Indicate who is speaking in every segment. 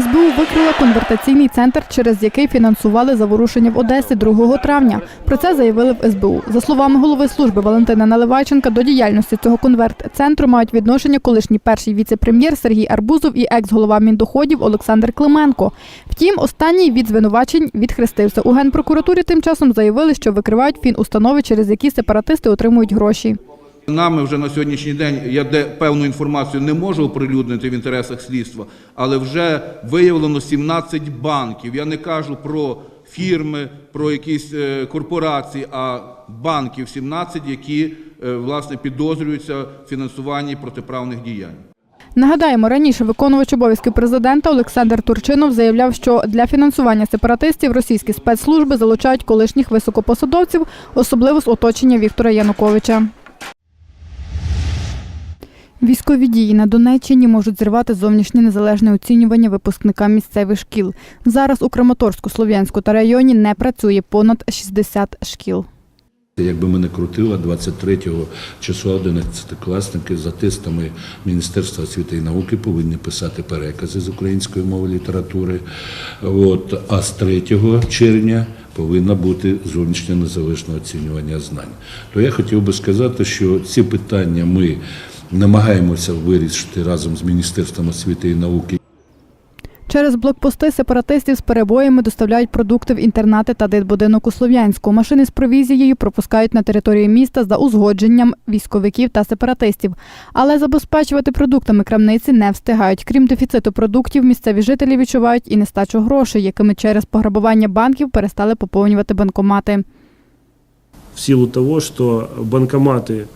Speaker 1: СБУ викрила конвертаційний центр, через який фінансували заворушення в Одесі 2 травня. Про це заявили в СБУ. За словами голови служби Валентина Наливайченка, до діяльності цього конверт-центру мають відношення колишній перший віце-прем'єр Сергій Арбузов і екс-голова Міндоходів Олександр Клименко. Втім, останній від звинувачень відхрестився. У генпрокуратурі тим часом заявили, що викривають фінустанови, через які сепаратисти отримують гроші.
Speaker 2: Нами вже на сьогоднішній день я де певну інформацію не можу оприлюднити в інтересах слідства, але вже виявлено 17 банків. Я не кажу про фірми, про якісь е, корпорації, а банків 17, які е, власне підозрюються в фінансуванні протиправних діянь.
Speaker 1: Нагадаємо, раніше виконувач обов'язків президента Олександр Турчинов заявляв, що для фінансування сепаратистів російські спецслужби залучають колишніх високопосадовців, особливо з оточення Віктора Януковича. Військові дії на Донеччині можуть зривати зовнішнє незалежне оцінювання випускникам місцевих шкіл. Зараз у Краматорську, Слов'янську та районі не працює понад 60 шкіл.
Speaker 3: Якби мене крутило 23 числа 11-класники за тестами Міністерства освіти і науки повинні писати перекази з української мови літератури. От, а з 3 червня повинно бути зовнішнє незалежне оцінювання знань. То я хотів би сказати, що ці питання ми намагаємося вирішити разом з Міністерством освіти і науки.
Speaker 1: Через блокпости сепаратистів з перебоями доставляють продукти в інтернати та дитбудинок у Слов'янську. Машини з провізією пропускають на територію міста за узгодженням військовиків та сепаратистів. Але забезпечувати продуктами крамниці не встигають. Крім дефіциту продуктів, місцеві жителі відчувають і нестачу грошей, якими через пограбування банків перестали поповнювати банкомати.
Speaker 4: в силу того, что банкоматы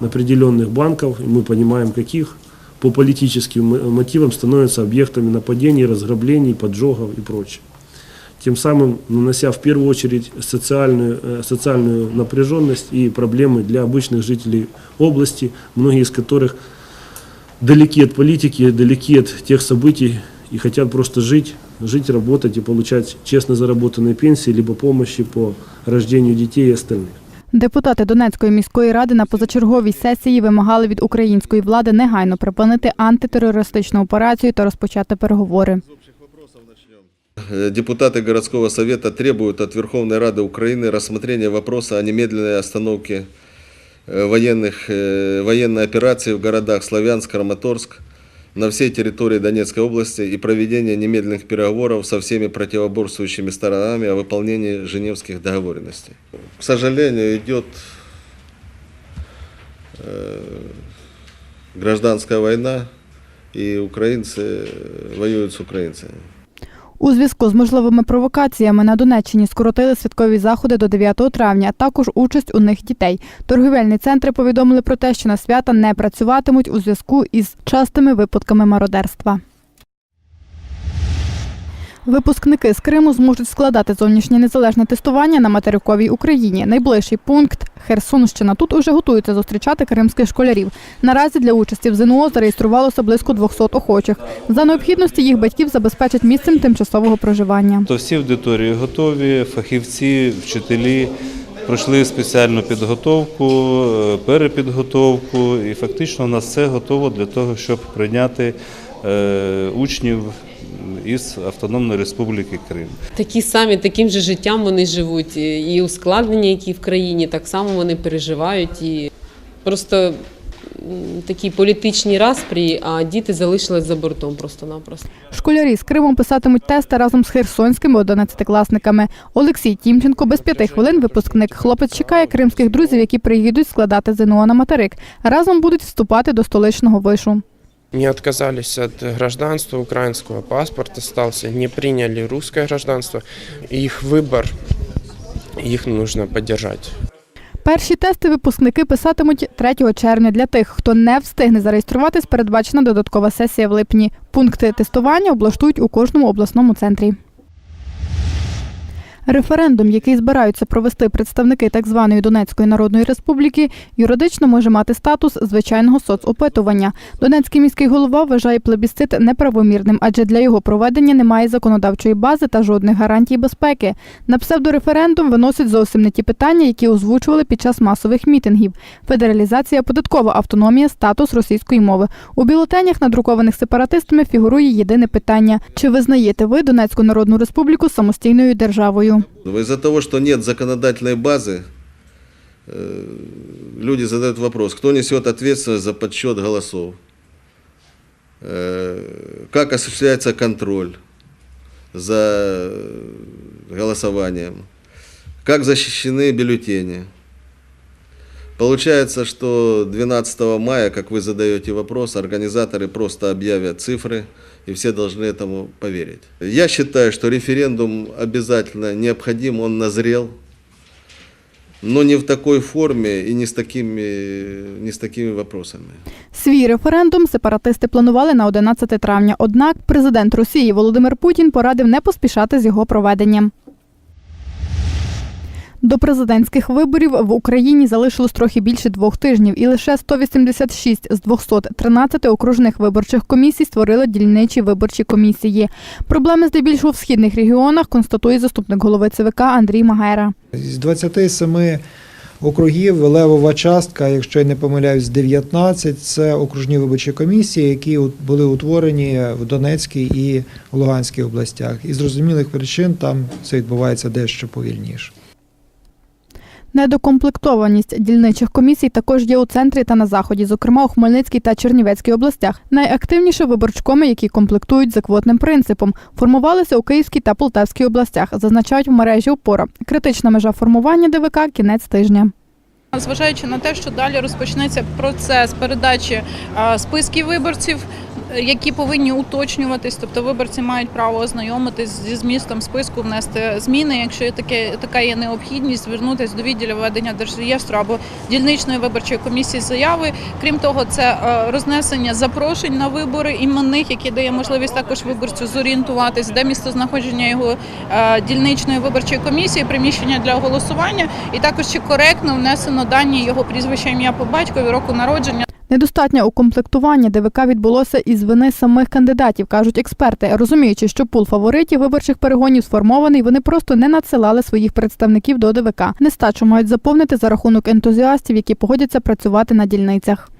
Speaker 4: определенных банков, и мы понимаем каких, по политическим мотивам становятся объектами нападений, разграблений, поджогов и прочее. Тем самым нанося в первую очередь социальную, э, социальную напряженность и проблемы для обычных жителей области, многие из которых далеки от политики, далеки от тех событий и хотят просто жить, жить, работать и получать честно заработанные пенсии, либо помощи по рождению детей и остальных.
Speaker 1: Депутати Донецької міської ради на позачерговій сесії вимагали від української влади негайно припинити антитерористичну операцію та розпочати переговори.
Speaker 5: Э, Депутаты городского совета требуют от Верховной Рады Украины рассмотрения вопроса о немедленной остановке э, военных, э, военной операции в городах Славянск, Краматорск на всей территории Донецкой области и проведения немедленных переговоров со всеми противоборствующими сторонами о выполнении Женевских договоренностей. К сожалению, идет э, гражданская война, и украинцы э, воюют с украинцами.
Speaker 1: У зв'язку з можливими провокаціями на Донеччині скоротили святкові заходи до 9 травня, також участь у них дітей. Торгівельні центри повідомили про те, що на свята не працюватимуть у зв'язку із частими випадками мародерства. Випускники з Криму зможуть складати зовнішнє незалежне тестування на материковій Україні. Найближчий пункт Херсонщина. Тут уже готуються зустрічати кримських школярів. Наразі для участі в ЗНО зареєструвалося близько 200 охочих. За необхідності їх батьків забезпечать місцем тимчасового проживання.
Speaker 6: То всі аудиторії готові, фахівці, вчителі пройшли спеціальну підготовку, е, перепідготовку, і фактично у нас все готово для того, щоб прийняти е, учнів із Автономної Республіки Крим.
Speaker 7: Такі самі, таким же життям вони живуть. І ускладнення, які в країні, так само вони переживають. І просто такі політичні распрі, а діти залишились за бортом просто-напросто.
Speaker 1: Школярі з Кримом писатимуть тести разом з херсонськими 11-класниками. Олексій Тімченко без п'яти хвилин випускник. Хлопець чекає кримських друзів, які приїдуть складати ЗНО на материк. Разом будуть вступати до столичного вишу.
Speaker 8: Не отказались от гражданства украинского, паспорт остался, не приняли русское гражданство. Их выбор, их нужно поддержать.
Speaker 1: Перші тести випускники писатимуть 3 червня. Для тих, хто не встигне зареєструватись, передбачена додаткова сесія в липні. Пункти тестування облаштують у кожному обласному центрі. Референдум, який збираються провести представники так званої Донецької Народної Республіки, юридично може мати статус звичайного соцопитування. Донецький міський голова вважає плебісцит неправомірним, адже для його проведення немає законодавчої бази та жодних гарантій безпеки. На псевдореферендум виносять зовсім не ті питання, які озвучували під час масових мітингів: федералізація, податкова автономія, статус російської мови. У бюлетенях, надрукованих сепаратистами, фігурує єдине питання: чи визнаєте ви Донецьку Народну Республіку самостійною державою?
Speaker 5: Из-за того, что нет законодательной базы, э, люди задают вопрос, кто несет ответственность за подсчет голосов, Э, как осуществляется контроль за голосованием, как защищены бюллетени. Получается, что 12 мая, как вы задаете вопрос, организаторы просто объявят цифры, и все должны этому поверить. Я считаю, что референдум обязательно необходим, он назрел, но не в такой форме и не с такими, не с такими вопросами.
Speaker 1: Свій референдум сепаратисти планували на 11 травня. Однак президент Росії Володимир Путін порадив не поспішати з його проведенням. До президентських виборів в Україні залишилось трохи більше двох тижнів, і лише 186 з 213 окружних виборчих комісій створили дільничі виборчі комісії. Проблеми здебільшого в східних регіонах констатує заступник голови ЦВК Андрій Магера.
Speaker 9: З 27 округів левова частка, якщо я не помиляюсь, 19 – це окружні виборчі комісії, які були утворені в Донецькій і Луганській областях. І зрозумілих причин там це відбувається дещо повільніше.
Speaker 1: Недокомплектованість дільничих комісій також є у центрі та на заході, зокрема у Хмельницькій та Чернівецькій областях. Найактивніше виборчкоми, які комплектують за квотним принципом, формувалися у Київській та Полтавській областях, зазначають в мережі опора. Критична межа формування ДВК кінець тижня.
Speaker 10: Зважаючи на те, що далі розпочнеться процес передачі списків виборців, які повинні уточнюватись, тобто виборці мають право ознайомитись зі змістом списку, внести зміни. Якщо є таке така є необхідність, звернутися до відділу ведення держреєстру або дільничної виборчої комісії заяви. Крім того, це е, рознесення запрошень на вибори іменних, які дає можливість також виборцю зорієнтуватись, де місце знаходження його е, дільничної виборчої комісії, приміщення для голосування, і також чи коректно внесено дані його прізвища, ім'я по батькові, року народження.
Speaker 1: Недостатнє укомплектування ДВК відбулося із вини самих кандидатів, кажуть експерти. Розуміючи, що пул фаворитів виборчих перегонів сформований, вони просто не надсилали своїх представників до ДВК. Нестачу мають заповнити за рахунок ентузіастів, які погодяться працювати на дільницях.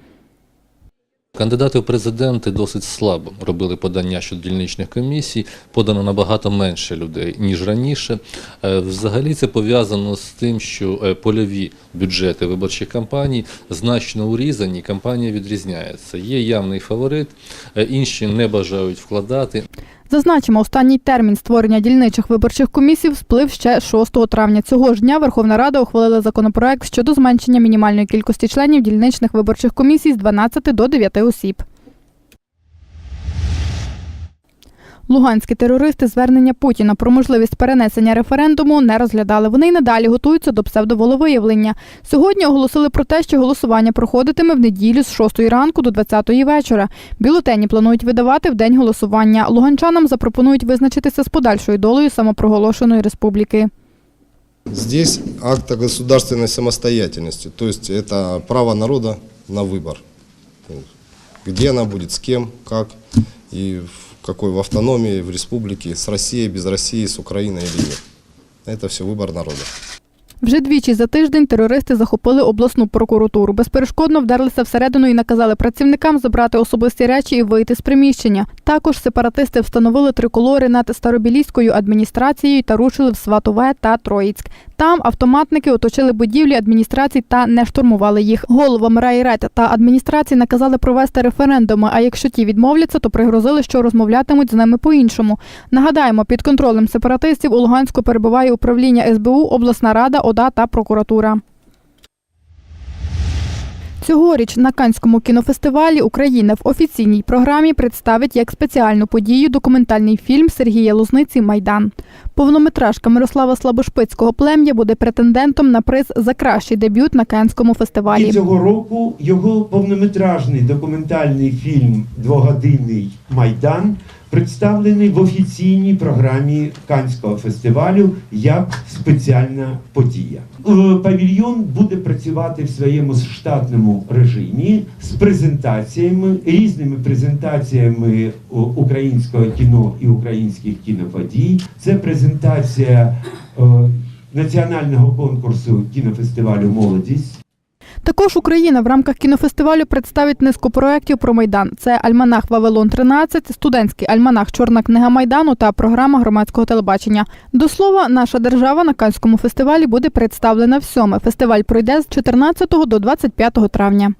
Speaker 11: Кандидати в президенти досить слабо робили подання щодо дільничних комісій, подано набагато менше людей, ніж раніше. Е, Взагалі це пов'язано з тим, що е, польові бюджети виборчих кампаній значно урізані, кампанія відрізняється. Є явний фаворит, е, інші не бажають вкладати.
Speaker 1: Зазначимо, останній термін створення дільничих виборчих комісій сплив ще 6 травня. Цього ж дня Верховна Рада ухвалила законопроект щодо зменшення мінімальної кількості членів дільничних виборчих комісій з 12 до 9 осіб. Луганські терористи звернення Путіна про можливість перенесення референдуму не розглядали. Вони й надалі готуються до псевдоволевиявлення. Сьогодні оголосили про те, що голосування проходитиме в неділю з 6 ранку до 20 вечора. Бюлетені планують видавати в день голосування. Луганчанам запропонують визначитися з подальшою долею самопроголошеної республіки.
Speaker 12: Здесь акт о государственной самостоятельности, то есть это право народа на выбор. Где она будет, с кем, как и в какой в автономии, в республике, с Россией, без России, с Украиной или нет. Это все выбор народа.
Speaker 1: Вже двічі за тиждень терористи захопили обласну прокуратуру. Безперешкодно вдерлися всередину і наказали працівникам забрати особисті речі і вийти з приміщення. Також сепаратисти встановили триколори над Старобілійською адміністрацією та рушили в Сватове та Троїцьк. Там автоматники оточили будівлі адміністрацій та не штурмували їх. Головам райред та адміністрації наказали провести референдуми. А якщо ті відмовляться, то пригрозили, що розмовлятимуть з ними по-іншому. Нагадаємо, під контролем сепаратистів у Луганську перебуває управління СБУ, обласна рада, ОДА та прокуратура. Цьогоріч на Канському кінофестивалі Україна в офіційній програмі представить як спеціальну подію документальний фільм Сергія Лозниці Майдан. Повнометражка Мирослава Слабошпицького плем'я буде претендентом на приз за кращий дебют на Канському
Speaker 13: І
Speaker 1: фестивалі.
Speaker 13: цього року його повнометражний документальний фільм Двогодинний Майдан представлений в офіційній програмі Канського фестивалю як спеціальна подія. Е, Павільйон буде працювати в своєму штатному режимі з презентаціями, різними презентаціями українського кіно і українських кіноподій. Це презентація е, національного конкурсу кінофестивалю Молодість.
Speaker 1: Також Україна в рамках кінофестивалю представить низку проєктів про Майдан. Це Альманах Вавилон 13, студентський альманах Чорна книга Майдану та програма громадського телебачення. До слова, наша держава на Канському фестивалі буде представлена всьоме. Фестиваль пройде з 14 до 25 травня.